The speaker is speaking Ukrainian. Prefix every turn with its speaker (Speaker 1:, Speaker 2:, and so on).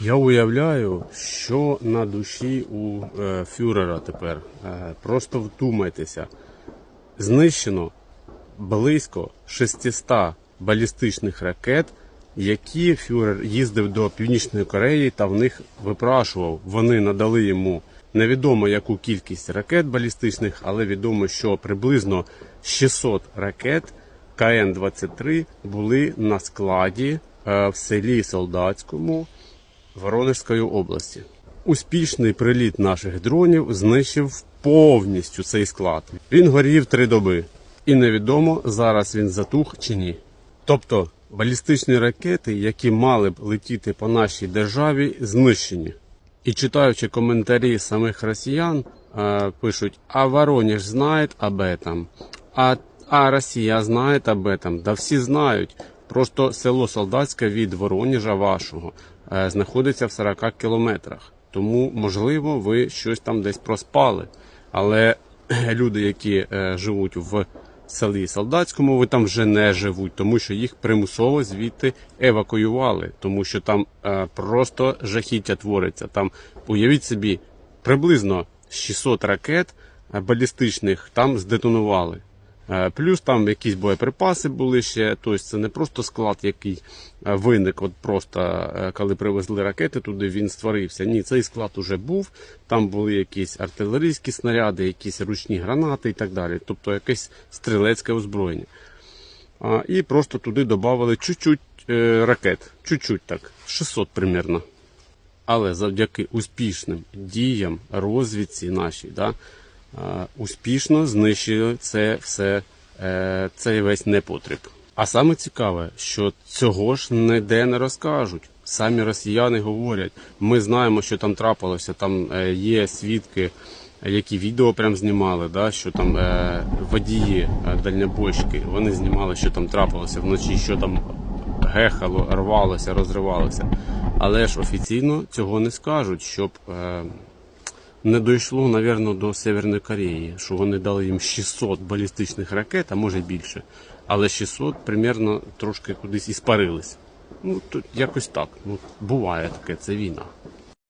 Speaker 1: Я уявляю, що на душі у е, фюрера тепер. Е, просто вдумайтеся. Знищено близько 600 балістичних ракет, які фюрер їздив до Північної Кореї та в них випрашував. Вони надали йому невідомо яку кількість ракет балістичних, але відомо, що приблизно 600 ракет КН-23 були на складі е, в селі Солдатському Воронежської області. Успішний приліт наших дронів знищив повністю цей склад. Він горів три доби, і невідомо зараз він затух чи ні. Тобто балістичні ракети, які мали б летіти по нашій державі, знищені. І читаючи коментарі самих росіян, е, пишуть: а Воронеж знає об этом, а, а Росія знає об этом. Да всі знають. Просто село Солдатське від Воронежа вашого е, знаходиться в 40 кілометрах. Тому, можливо, ви щось там десь проспали. Але люди, які е, живуть в селі Солдатському, ви там вже не живуть, тому що їх примусово звідти евакуювали, тому що там е, просто жахіття твориться. Там уявіть собі, приблизно 600 ракет балістичних там здетонували. Е, Плюс там якісь боєприпаси були ще. Тобто це не просто склад, який е, виник, от просто е, коли привезли ракети туди, він створився. Ні, цей склад уже був. Там були якісь артилерійські снаряди, якісь ручні гранати і так далі. Тобто якесь стрілецьке озброєння. І просто туди додали чуть-чуть ракет, чуть-чуть так, 600 примерно. Але завдяки успішним діям розвідці нашій, да, успішно знищили це все, е, цей весь непотріб. А саме цікаве, що цього ж ніде не розкажуть. Самі росіяни говорять, ми знаємо, що там трапилося, там е, є свідки, які відео прям знімали, да, що там е, водії дальнобойщики, вони знімали, що там трапилося вночі, що там гехало, рвалося, розривалося. Але ж офіційно цього не скажуть, щоб не дійшло, мабуть, до Северної Кореї, що вони дали їм 600 балістичних ракет, а може більше. Але 600 примерно трошки кудись і спарились. Ну, тут якось так. Ну, буває таке, це війна.